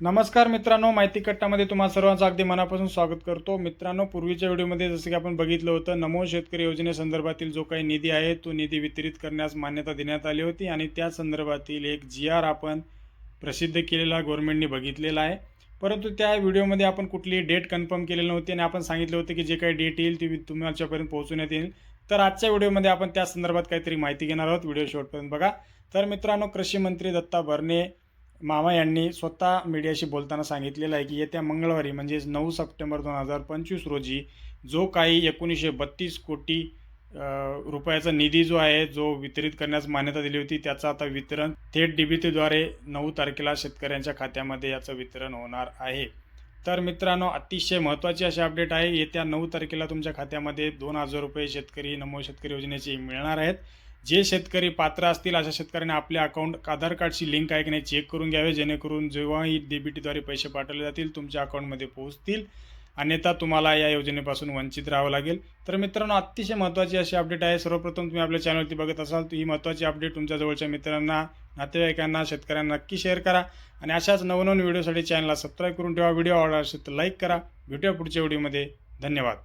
नमस्कार मित्रांनो माहिती कट्टामध्ये तुम्हा सर्वांचं अगदी मनापासून स्वागत करतो. मित्रांनो पूर्वीच्या व्हिडिओमध्ये जसं की आपण बघितलं होतं नमो शेतकरी योजनेसंदर्भातील जो काही निधी आहे तो निधी वितरित करण्यास मान्यता देण्यात आली होती आणि त्या संदर्भातील एक जी आर आपण प्रसिद्ध केलेला गव्हर्नमेंटने बघितलेला आहे. परंतु त्या व्हिडिओमध्ये आपण कुठली डेट कन्फर्म केलेली नव्हती आणि आपण सांगितलं होतं की जे काही डेट येईल ती तुमच्यापर्यंत पोहोचवण्यात येईल. तर आजच्या व्हिडिओमध्ये आपण त्या संदर्भात काहीतरी माहिती घेणार आहोत. व्हिडिओ शेवटपर्यंत बघा. तर मित्रांनो कृषी मंत्री दत्ता भरणे मामा यांनी स्वतः मीडियाशी बोलताना सांगितलेलं आहे की येत्या मंगळवारी म्हणजेच नऊ सप्टेंबर दोन हजार पंचवीस रोजी जो काही एकोणीसशे बत्तीस कोटी रुपयाचा निधी जो आहे जो वितरित करण्यास मान्यता दिली होती त्याचं आता वितरण थेट डीबीटीद्वारे नऊ तारखेला शेतकऱ्यांच्या खात्यामध्ये याचं वितरण होणार आहे. तर मित्रांनो अतिशय महत्त्वाची अशी अपडेट आहे. येत्या नऊ तारखेला तुमच्या खात्यामध्ये दोन हजार रुपये शेतकरी नमो शेतकरी योजनेचे मिळणार आहेत. जे शेतकरी पात्र असतील अशा शेतकऱ्यांनी आपल्या अकाउंट आधार कार्डची लिंक आहे की नाही चेक करून घ्यावे. जेणेकरून जेव्हाही डीबीटीद्वारे पैसे पाठवले जातील तुमच्या अकाउंटमध्ये पोहोचतील. अन्यथा तुम्हाला या योजनेपासून वंचित राहावं लागेल. तर मित्रांनो अतिशय महत्त्वाची अशी अपडेट आहे. सर्वप्रथम तुम्ही आपल्या चॅनलवरती बघत असाल तर ही महत्त्वाची अपडेट तुमच्या जवळच्या मित्रांना नातेवाईकांना शेतकऱ्यांना नक्की शेअर करा. आणि अशाच नवनवीन व्हिडिओसाठी चॅनलला सबस्क्राईब करून ठेवा. व्हिडिओ आवडला असेल तर लाईक करा. भेटूया पुढच्या व्हिडिओमध्ये धन्यवाद.